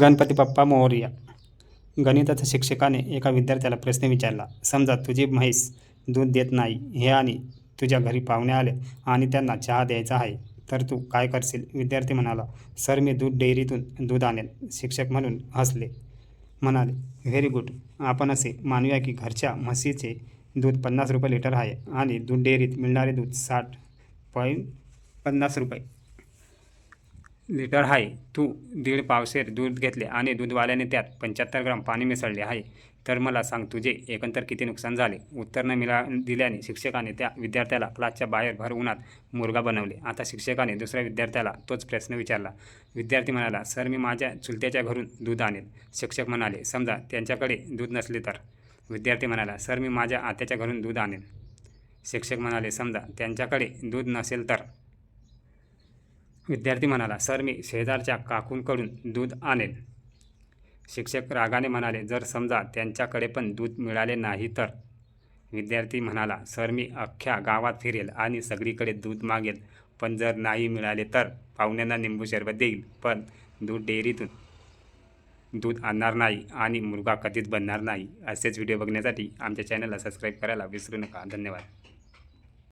गणपती बाप्पा मोहरिया गणिताच्या शिक्षकाने एका विद्यार्थ्याला प्रश्न विचारला समजा तुझी म्हैस दूध देत नाही हे आणि तुझ्या घरी पाहुणे आले आणि त्यांना चहा द्यायचा आहे तर तू काय करशील? विद्यार्थी म्हणाला सर मी दूध डेअरीतून दूध आणेल. शिक्षक म्हणून हसले. म्हणाले व्हेरी गुड. आपण असे मानूया की घरच्या म्हशीचे दूध पन्नास रुपये लिटर आहे आणि दूध डेअरीत मिळणारे दूध साठ पॉईंट पन्नास रुपये. लिटर आहे तू दीड पावशेर दूध घेतले आणि दूधवाल्याने त्यात पंच्याहत्तर ग्राम पाणी मिसळले आहे. तर मला सांग तुझे एकंदर किती नुकसान झाले? उत्तर न मिळा दिल्याने शिक्षकाने त्या विद्यार्थ्याला क्लासच्या बाहेर भर उन्हात मुर्गा बनवले. आता शिक्षकाने दुसऱ्या विद्यार्थ्याला तोच प्रश्न विचारला. विद्यार्थी म्हणाला सर मी माझ्या चुलत्याच्या घरून दूध आणेल. शिक्षक म्हणाले समजा त्यांच्याकडे दूध नसले तर? विद्यार्थी म्हणाला सर मी माझ्या आत्याच्या घरून दूध आणेल. शिक्षक म्हणाले समजा त्यांच्याकडे दूध नसेल तर? विद्यार्थी म्हणाला सर मी शेजारच्या काकूंकडून दूध आणेल. शिक्षक रागाने म्हणाले जर समजा त्यांच्याकडे पण दूध मिळाले नाही तर? विद्यार्थी म्हणाला सर मी अख्ख्या गावात फिरेल आणि सगळीकडे दूध मागेल पण जर नाही मिळाले तर पाहुण्यांना निंबू शरबत देईल पण दूध डेअरीतून दूध आणणार नाही आणि मुलगा कधीच बनणार नाही. असेच व्हिडिओ बघण्यासाठी आमच्या चॅनलला सबस्क्राईब करायला विसरू नका. धन्यवाद.